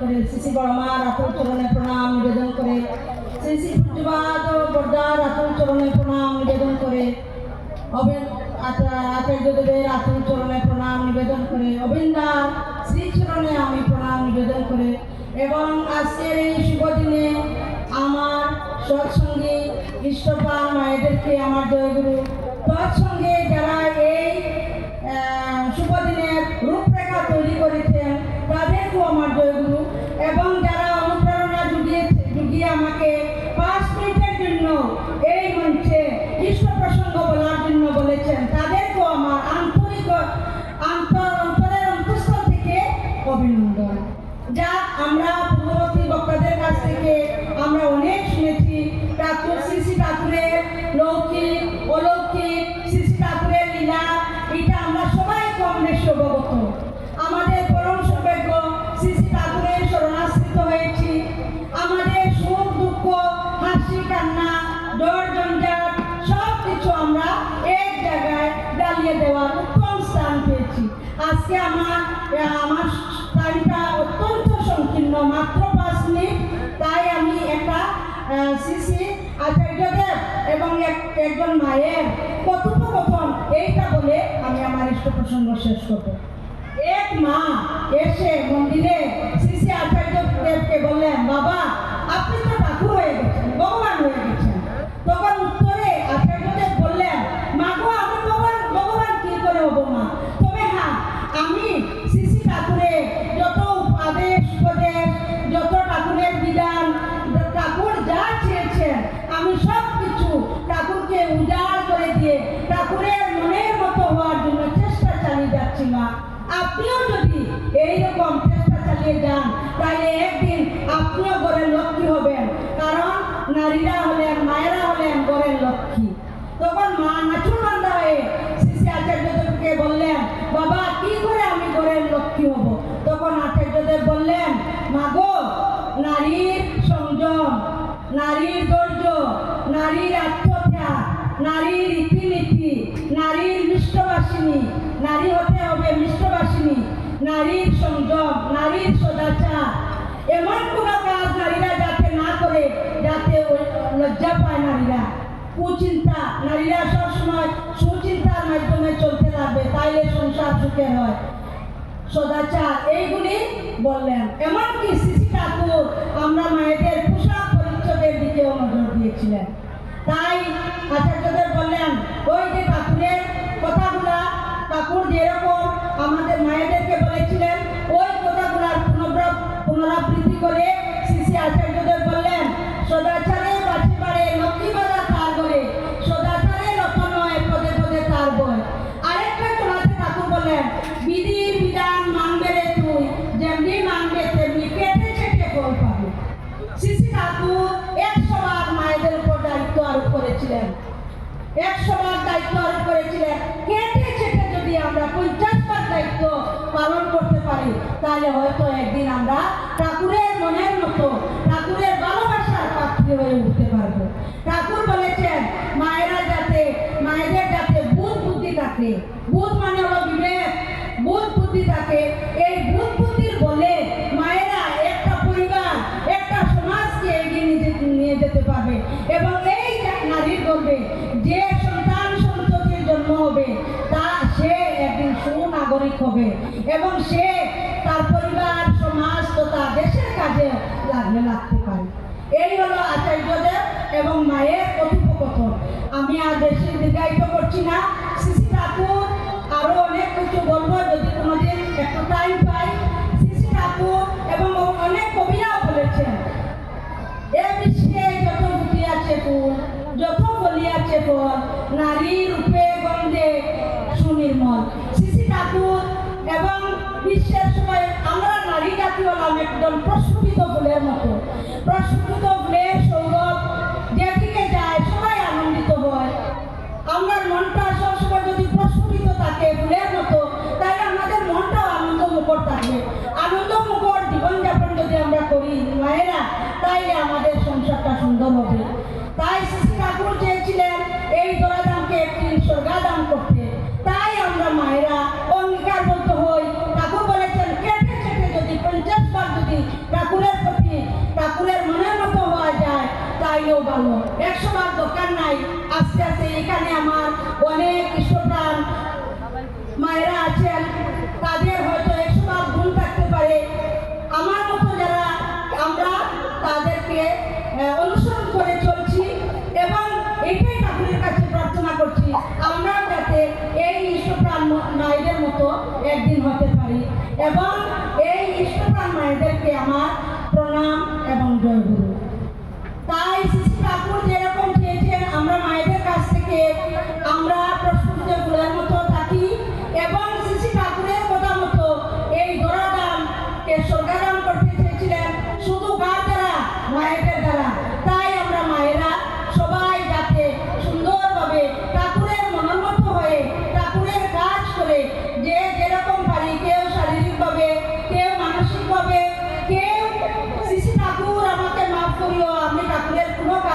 করে শ্রী বড় মা রাতুল চরণে প্রণাম নিবেদন করে। শ্রী শ্রী পূজ্যবাদ বর্দা রাতুল চরণে প্রণাম নিবেদন করে। আচার্যদেবের আতুল চরণে প্রণাম নিবেদন করে। অবিন্দার শ্রীচরণে আমি প্রণাম নিবেদন করে। এবং আজকের এই শুভ দিনে আমার সৎসঙ্গী ইষ্টপা মায়েদেরকে, আমার জয়গুরু তৎসঙ্গে যারা আজকে আমার আমার টাইমটা অত্যন্ত সংকীর্ণ, মাত্র পাঁচ মিনিট। তাই আমি একটা সিসি আচার্যদেব এবং এক- একজন মায়ের কথোপকথন, এইটা বলে আমি আমার ইষ্ট প্রসঙ্গ শেষ করব। এক মা এসে মন্দিরে শ্রী আচার্য দেবকে বললেন, বাবা, আপনি আমি সব কিছু ঠাকুরকে উজাড় করে দিয়ে ঠাকুরের মনের মতো হওয়ার জন্য চেষ্টা চালিয়ে যাচ্ছি মা। আপনিও যদি এইরকম চেষ্টা চালিয়ে যান, তাহলে একদিন আপনিও গড়ের লক্ষ্মী হবেন। কারণ নারীরা হলেন, মায়েরা হলেন গড়ের লক্ষ্মী। তখন মা নাচুর বান্ধা হয়ে শ্রী আচার্যদেবকে বললেন, বাবা, কি করে আমি গড়ের লক্ষ্মী হব? তখন আচার্যদেব বললেন, মা গো, নারীর সংযম, নারীর ধৈর্য নারীর আত্মত্যাগ নারীর রীতিনীতি নারীর মিষ্টবাসিনী নারী হতে হবে মিষ্টবাসিনী নারীর সংযম, নারীর সদাচার। এমন কোনো কাজ নারীরা যাতে না করে, যাতে লজ্জা পায় নারীরা। কুচিন্তা, নারীরা সবসময় সুচিন্তার মাধ্যমে চলতে থাকবে তাইলে সংসার সুখের হয়। সদাচার, এইগুলি বললেন। এমনকি শিশি ঠাকুর, আমরা মায়েদের পোশাক পরিচ্ছদের দিকেও নজর দিয়েছিলেন তাই আচার্যদের বললেন, ওই যে ঠাকুরের কথাগুলা, ঠাকুর যেরকম আমাদের মায়েদেরকে বলেছিলেন, ওই কথাগুলার পুনরাব- পুনরাবৃত্তি করে শিশি আচার্যদের বললেন, সদাচারে বাঁচি পারে লক্ষ্মী বাধা তার করে সদাচারে রতন নয় পদে পদে তার বয় আরেকটা তোলাতে ঠাকুর বলেন বিধির বিধান মানবে রে তুই, যেমনি মানবে তেমনি কেটে চেটে ফল পাবে। শিশি ঠাকুর একশো বার দায়িত্ব আরোপ করেছিলেন। কেটে চেটে যদি আমরা পঞ্চাশ বার দায়িত্ব পালন করতে পারি, তাহলে হয়তো একদিন আমরা ঠাকুরের মনের মতো, ঠাকুরের ভালোবাসার পাত্রী হয়ে উঠতে পারব। ঠাকুর বলেছেন, মায়েরা যাতে, মায়েদের যাতে বুধ বুদ্ধি থাকে, বুধ মানে হলো বিবেক, বুধ বুদ্ধি থাকে যে সন্তান সন্ততির জন্ম হবে, তা সে একদিন সুনাগরিক হবে এবং সে তার পরিবার, সমাজ তথা দেশের কাজে লাগলে লাগতে পারে। এই হলো আচার্যদেব এবং মায়ের কথোপকথন। আমি আর বেশি দীর্ঘায়িত করছি না। শিশি ঠাকুর, আরও অনেক কিছু বলব, যদি কোনোদিন একটু টাইম পাই। একদম প্রস্ফুটিত ফুলের মতো। প্রস্ফুটিত ফুলের সৌরভ যেদিকে যায়, সবাই আনন্দিত হয়। আমরা মনটা সবসময় যদি প্রস্ফুটিত থাকে ফুলের মতো, তাহলে আমাদের মনটাও আনন্দ মুখর থাকে। আনন্দ মুখর জীবনযাপন যদি আমরা করি, মায়েরা, তাইলে আমাদের সংসারটা সুন্দর হবে। ভালো একশো বার দরকার নাই। আস্তে আস্তে এখানে আমার অনেক ইষ্টপ্রাণ মায়েরা আছেন। তাদের হয়তো একশো বার ভুল থাকতে পারে। আমার মতো যারা আমরা তাদেরকে অনুসরণ করে চলছি এবং এটাই ঠাকুরের কাছে প্রার্থনা করছি, আমরা যাতে এই ম- মায়েদের মতো একদিন হতে পারি এবং এই ইষ্টপ্রাণ মায়েদেরকে আমার প্রণাম এবং জয়গুরু তাই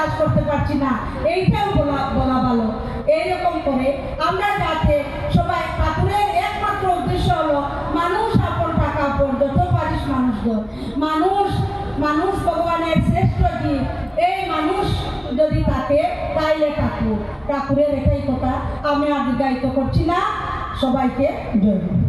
কাজ করতে পারছি না। এইটাও বলা বলা ভালো। এইরকম করে আমরা যাতে সবাই ঠাকুরের একমাত্র উদ্দেশ্য হলো মানুষ আপন টাকা আপন, যত পারিস মানুষ। মানুষ মানুষ ভগবানের শ্রেষ্ঠ জীব। এই মানুষ যদি থাকে, তাইলে ঠাকুর। ঠাকুরের এটাই কথা। আমি আর করছি না। সবাইকে জয়।